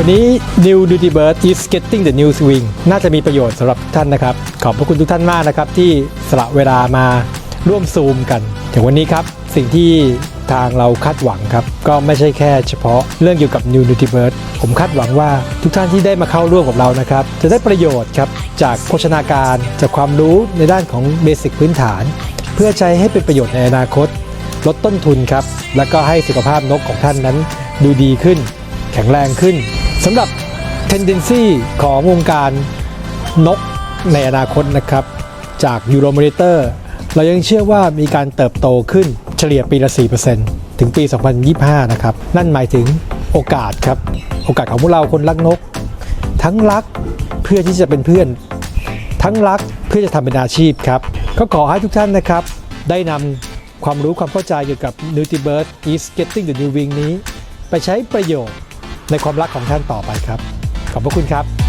วันนี้ New Duty Bird is getting the new swing น่าจะมีประโยชน์สำหรับทุกท่านนะครับ ขอบพระคุณทุกท่านมากนะครับ ที่สละเวลามาร่วมซูมกันถึงวันนี้ครับ สิ่งที่ทางเราคาดหวังครับ ก็ไม่ใช่แค่เฉพาะเรื่องเกี่ยวกับ New Duty Bird ผมคาดหวังว่าทุกท่านที่ได้มาเข้าร่วมกับเรานะครับ จะได้ประโยชน์ครับจากโภชนาการจากความรู้ในด้านของเบสิกพื้นฐาน เพื่อใช้ให้เป็นประโยชน์ในอนาคต ลดต้นทุนครับแล้วก็ให้สุขภาพนกของท่านนั้นดูดีขึ้น แข็งแรงขึ้น สำหรับ tendency ของวงการนกในอนาคตนะครับ จาก Euromonitor เรายังเชื่อว่ามีการเติบโตขึ้นเฉลี่ยปีละ 4%ถึงปี 2025 นะครับ นั่นหมายถึงโอกาสครับ โอกาสของพวกเราคนรักนก ทั้งรักเพื่อที่จะเป็นเพื่อน ทั้งรักเพื่อจะทำเป็นอาชีพครับ ก็ขอให้ทุกท่านนะครับ ได้นำความรู้ความเข้าใจเกี่ยวกับ Nutibird is getting the new wing นี้ ไปใช้ประโยชน์ ในความรักของท่านต่อไปครับ ขอบพระคุณครับ